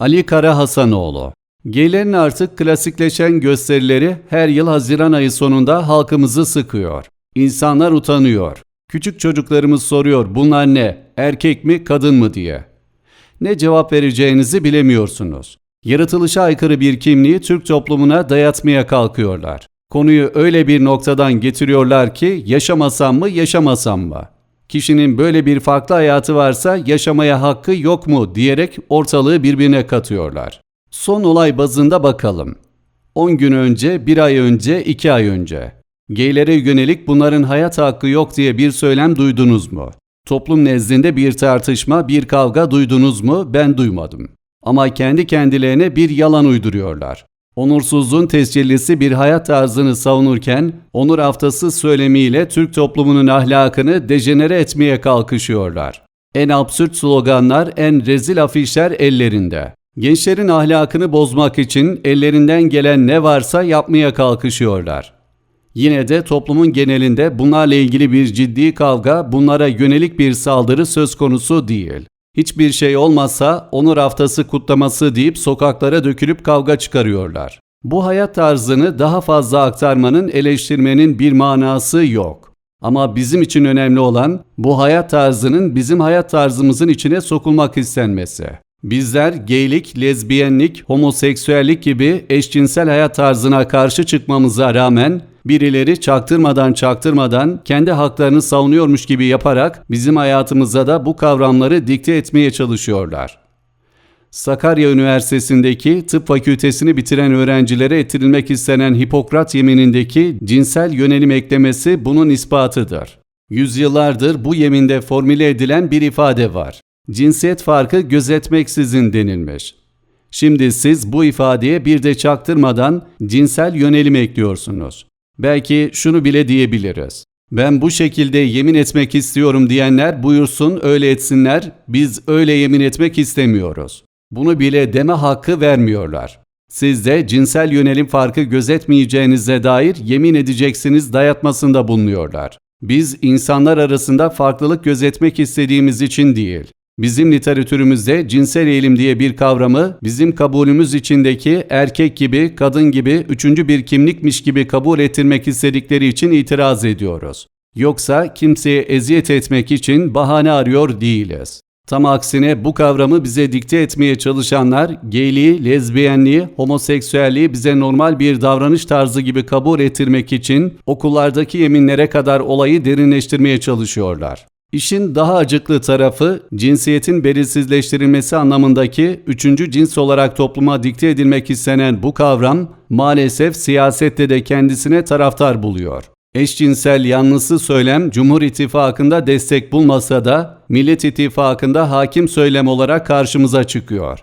Ali Kara Hasanoğlu Geylerin artık klasikleşen gösterileri her yıl Haziran ayı sonunda halkımızı sıkıyor. İnsanlar utanıyor. Küçük çocuklarımız soruyor bunlar ne? Erkek mi, kadın mı diye. Ne cevap vereceğinizi bilemiyorsunuz. Yaratılışa aykırı bir kimliği Türk toplumuna dayatmaya kalkıyorlar. Konuyu öyle bir noktadan getiriyorlar ki yaşamasam mı, yaşamasam mı? Kişinin böyle bir farklı hayatı varsa yaşamaya hakkı yok mu diyerek ortalığı birbirine katıyorlar. Son olay bazında bakalım. 10 gün önce, 1 ay önce, 2 ay önce. Geylere yönelik bunların hayat hakkı yok diye bir söylem duydunuz mu? Toplum nezdinde bir tartışma, bir kavga duydunuz mu? Ben duymadım. Ama kendi kendilerine bir yalan uyduruyorlar. Onursuzluğun tescillisi bir hayat tarzını savunurken, onur haftası söylemiyle Türk toplumunun ahlakını dejenere etmeye kalkışıyorlar. En absürt sloganlar, en rezil afişler ellerinde. Gençlerin ahlakını bozmak için ellerinden gelen ne varsa yapmaya kalkışıyorlar. Yine de toplumun genelinde bunlarla ilgili bir ciddi kavga, bunlara yönelik bir saldırı söz konusu değil. Hiçbir şey olmazsa onur haftası kutlaması deyip sokaklara dökülüp kavga çıkarıyorlar. Bu hayat tarzını daha fazla aktarmanın, eleştirmenin bir manası yok. Ama bizim için önemli olan bu hayat tarzının bizim hayat tarzımızın içine sokulmak istenmesi. Bizler geylik, lezbiyenlik, homoseksüellik gibi eşcinsel hayat tarzına karşı çıkmamıza rağmen birileri çaktırmadan çaktırmadan kendi haklarını savunuyormuş gibi yaparak bizim hayatımıza da bu kavramları dikte etmeye çalışıyorlar. Sakarya Üniversitesi'ndeki tıp fakültesini bitiren öğrencilere ettirilmek istenen Hipokrat yeminindeki cinsel yönelim eklemesi bunun ispatıdır. Yüzyıllardır bu yeminde formüle edilen bir ifade var. Cinsiyet farkı gözetmeksizin denilmiş. Şimdi siz bu ifadeye bir de çaktırmadan cinsel yönelim ekliyorsunuz. Belki şunu bile diyebiliriz. Ben bu şekilde yemin etmek istiyorum diyenler buyursun öyle etsinler, biz öyle yemin etmek istemiyoruz. Bunu bile deme hakkı vermiyorlar. Siz de cinsel yönelim farkı gözetmeyeceğinize dair yemin edeceksiniz dayatmasında bulunuyorlar. Biz insanlar arasında farklılık gözetmek istediğimiz için değil, Bizim literatürümüzde cinsel eğilim diye bir kavramı bizim kabulümüz içindeki erkek gibi, kadın gibi, üçüncü bir kimlikmiş gibi kabul ettirmek istedikleri için itiraz ediyoruz. Yoksa kimseye eziyet etmek için bahane arıyor değiliz. Tam aksine bu kavramı bize dikte etmeye çalışanlar geyliği, lezbiyenliği, homoseksüelliği bize normal bir davranış tarzı gibi kabul ettirmek için okullardaki yeminlere kadar olayı derinleştirmeye çalışıyorlar. İşin daha acıklı tarafı cinsiyetin belirsizleştirilmesi anlamındaki üçüncü cins olarak topluma dikte edilmek istenen bu kavram maalesef siyasette de kendisine taraftar buluyor. Eşcinsel yanlısı söylem Cumhur İttifakı'nda destek bulmasa da Millet İttifakı'nda hakim söylem olarak karşımıza çıkıyor.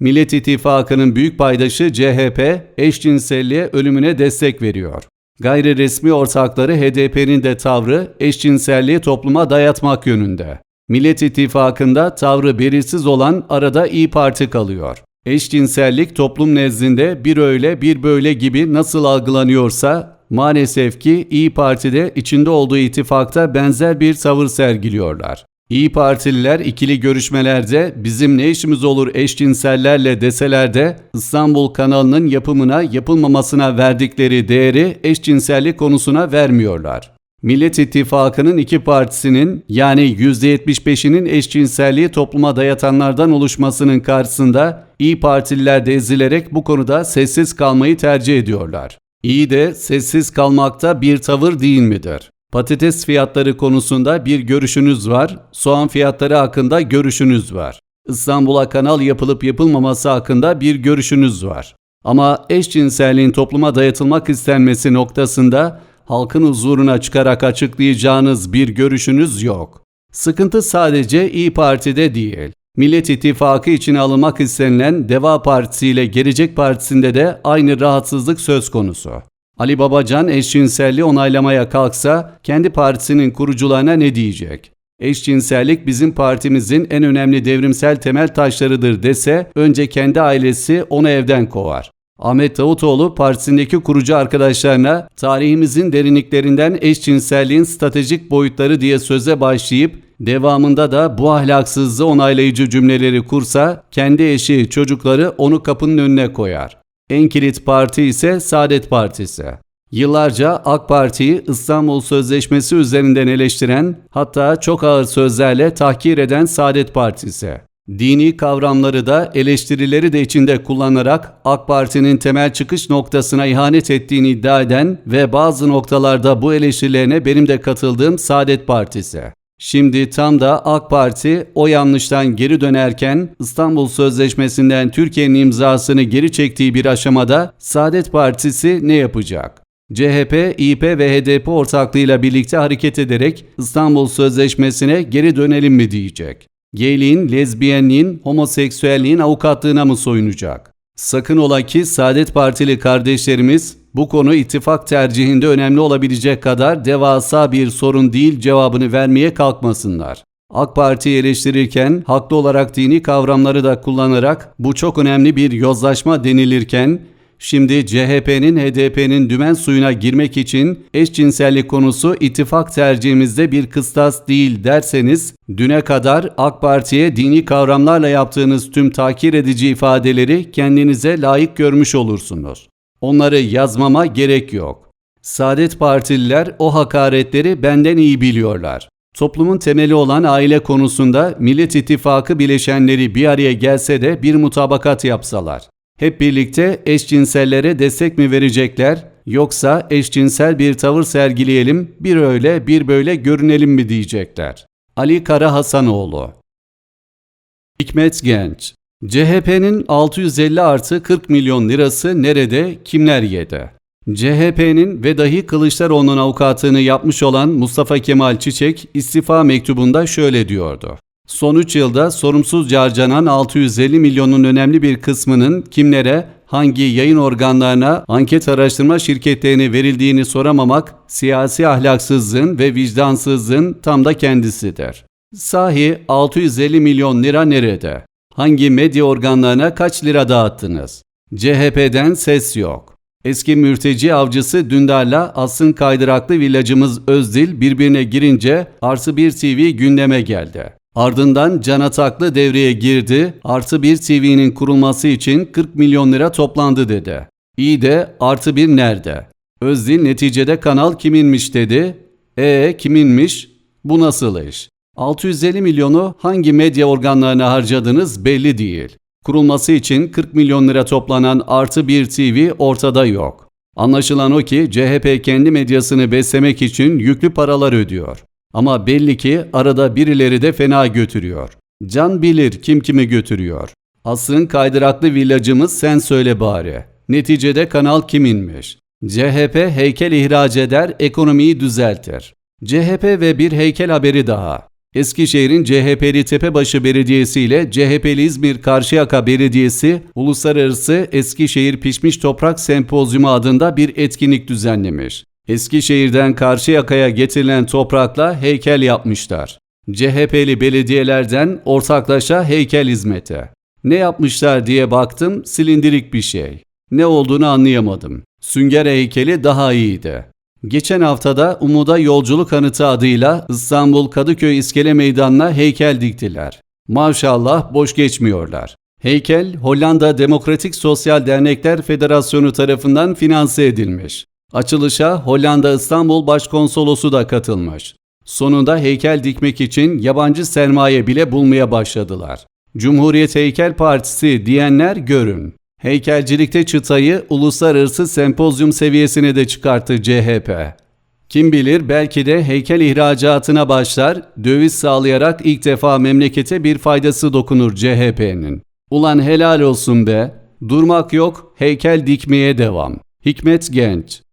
Millet İttifakı'nın büyük paydaşı CHP eşcinselliğe ölümüne destek veriyor. Gayri resmi ortakları HDP'nin de tavrı eşcinselliği topluma dayatmak yönünde. Millet İttifakı'nda tavrı belirsiz olan arada İyi Parti kalıyor. Eşcinsellik toplum nezdinde bir öyle bir böyle gibi nasıl algılanıyorsa maalesef ki İyi Parti'de içinde olduğu ittifakta benzer bir tavır sergiliyorlar. İyi Partililer ikili görüşmelerde bizim ne işimiz olur eşcinsellerle deseler de İstanbul kanalının yapımına yapılmamasına verdikleri değeri eşcinsellik konusuna vermiyorlar. Millet İttifakı'nın iki partisinin yani %75'inin eşcinselliği topluma dayatanlardan oluşmasının karşısında İyi Partililer de ezilerek bu konuda sessiz kalmayı tercih ediyorlar. İyi de sessiz kalmakta bir tavır değil midir? Patates fiyatları konusunda bir görüşünüz var, soğan fiyatları hakkında görüşünüz var. İstanbul'a kanal yapılıp yapılmaması hakkında bir görüşünüz var. Ama eşcinselliğin topluma dayatılmak istenmesi noktasında halkın huzuruna çıkarak açıklayacağınız bir görüşünüz yok. Sıkıntı sadece İyi Parti'de değil. Millet İttifakı için alınmak istenilen Deva Partisi ile Gelecek Partisi'nde de aynı rahatsızlık söz konusu. Ali Babacan eşcinselliği onaylamaya kalksa kendi partisinin kurucularına ne diyecek? Eşcinsellik bizim partimizin en önemli devrimsel temel taşlarıdır dese önce kendi ailesi onu evden kovar. Ahmet Davutoğlu partisindeki kurucu arkadaşlarına tarihimizin derinliklerinden eşcinselliğin stratejik boyutları diye söze başlayıp devamında da bu ahlaksızlığı onaylayıcı cümleleri kursa kendi eşi, çocukları onu kapının önüne koyar. En kilit parti ise Saadet Partisi. Yıllarca AK Parti'yi İstanbul Sözleşmesi üzerinden eleştiren, hatta çok ağır sözlerle tahkir eden Saadet Partisi. Dini kavramları da eleştirileri de içinde kullanarak AK Parti'nin temel çıkış noktasına ihanet ettiğini iddia eden ve bazı noktalarda bu eleştirilerine benim de katıldığım Saadet Partisi. Şimdi tam da AK Parti o yanlıştan geri dönerken İstanbul Sözleşmesi'nden Türkiye'nin imzasını geri çektiği bir aşamada Saadet Partisi ne yapacak? CHP, İP ve HDP ortaklığıyla birlikte hareket ederek İstanbul Sözleşmesi'ne geri dönelim mi diyecek? Gayliğin, lezbiyenliğin, homoseksüelliğin avukatlığına mı soyunacak? Sakın ola ki Saadet Partili kardeşlerimiz bu konu ittifak tercihinde önemli olabilecek kadar devasa bir sorun değil cevabını vermeye kalkmasınlar. AK Parti'yi eleştirirken haklı olarak dini kavramları da kullanarak bu çok önemli bir yozlaşma denilirken Şimdi CHP'nin HDP'nin dümen suyuna girmek için eşcinsellik konusu ittifak tercihimizde bir kıstas değil derseniz, düne kadar AK Parti'ye dini kavramlarla yaptığınız tüm takir edici ifadeleri kendinize layık görmüş olursunuz. Onları yazmama gerek yok. Saadet Partililer o hakaretleri benden iyi biliyorlar. Toplumun temeli olan aile konusunda Millet İttifakı bileşenleri bir araya gelse de bir mutabakat yapsalar. Hep birlikte eşcinsellere destek mi verecekler yoksa eşcinsel bir tavır sergileyelim, bir öyle bir böyle görünelim mi diyecekler. Ali Kara Hasanoğlu Hikmet Genç CHP'nin 650 artı 40 milyon lirası nerede, kimler yedi? CHP'nin ve dahi Kılıçdaroğlu'nun avukatlığını yapmış olan Mustafa Kemal Çiçek istifa mektubunda şöyle diyordu. Son 3 yılda sorumsuzca harcanan 650 milyonun önemli bir kısmının kimlere, hangi yayın organlarına, anket araştırma şirketlerine verildiğini soramamak siyasi ahlaksızlığın ve vicdansızlığın tam da kendisidir. Sahi 650 milyon lira nerede? Hangi medya organlarına kaç lira dağıttınız? CHP'den ses yok. Eski mürteci avcısı Dündar'la Asın Kaydıraklı villacımız Özdil birbirine girince Artı Bir TV gündeme geldi. Ardından Can Ataklı devreye girdi, Artı Bir TV'nin kurulması için 40 milyon lira toplandı dedi. İyi de Artı Bir nerede? Özdil neticede kanal kiminmiş dedi. E kiminmiş? Bu nasıl iş? 650 milyonu hangi medya organlarına harcadınız belli değil. Kurulması için 40 milyon lira toplanan Artı Bir TV ortada yok. Anlaşılan o ki CHP kendi medyasını beslemek için yüklü paralar ödüyor. Ama belli ki arada birileri de fena götürüyor. Can bilir kim kimi götürüyor. Asrın kaydıraklı villacımız sen söyle bari. Neticede kanal kiminmiş? CHP heykel ihraç eder, ekonomiyi düzeltir. CHP ve bir heykel haberi daha. Eskişehir'in CHP'li Tepebaşı Belediyesi ile CHP'li İzmir Karşıyaka Belediyesi Uluslararası Eskişehir Pişmiş Toprak Sempozyumu adında bir etkinlik düzenlemiş. Eskişehir'den Karşıyaka'ya getirilen toprakla heykel yapmışlar. CHP'li belediyelerden ortaklaşa heykel hizmeti. Ne yapmışlar diye baktım silindirik bir şey. Ne olduğunu anlayamadım. Sünger heykeli daha iyiydi. Geçen haftada Umuda Yolculuk Anıtı adıyla İstanbul Kadıköy İskele Meydanı'na heykel diktiler. Maşallah boş geçmiyorlar. Heykel Hollanda Demokratik Sosyal Dernekler Federasyonu tarafından finanse edilmiş. Açılışa Hollanda İstanbul Başkonsolosu da katılmış. Sonunda heykel dikmek için yabancı sermaye bile bulmaya başladılar. Cumhuriyet Heykel Partisi diyenler görün. Heykelcilikte çıtayı uluslararası sempozyum seviyesine de çıkarttı CHP. Kim bilir belki de heykel ihracatına başlar, döviz sağlayarak ilk defa memlekete bir faydası dokunur CHP'nin. Ulan helal olsun be, durmak yok, heykel dikmeye devam. Hikmet Genç